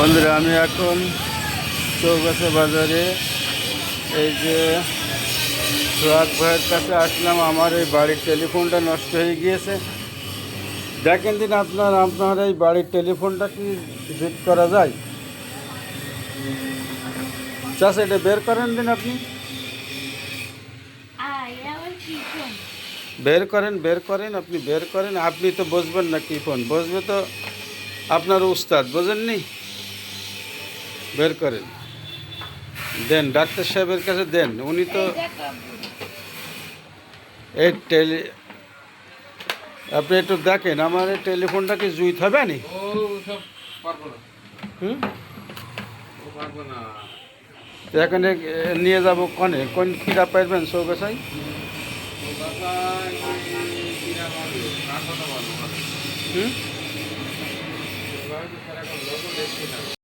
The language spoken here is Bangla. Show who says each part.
Speaker 1: বন্ধুরা আমি এখন চৌগাছা বাজারে এই যে সোহাগ ভাইয়ের কাছে আসলাম। আমার এই বাড়ির টেলিফোনটা নষ্ট হয়ে গিয়েছে। দেখেন দিন আপনার আপনার এই বাড়ির টেলিফোনটা কি ঠিক করা যায়? চাষ এটা বের করেন দিন আপনি। বের করেন বের করেন আপনি বের করেন। আপনি তো বসবেন না কি ফোন। বসবে তো আপনার উস্তাদ বোঝেননি? বের করেন। দেন ডাক্তার সাহেবের কাছে দেন। উনি তো
Speaker 2: এই
Speaker 1: টেলি আপনি একটু দেখেন আমার এই টেলিফোনটা কি জুইত হবে নি? এখানে নিয়ে যাব কনে। কোন
Speaker 3: কিরা কথা বলব
Speaker 1: হুম?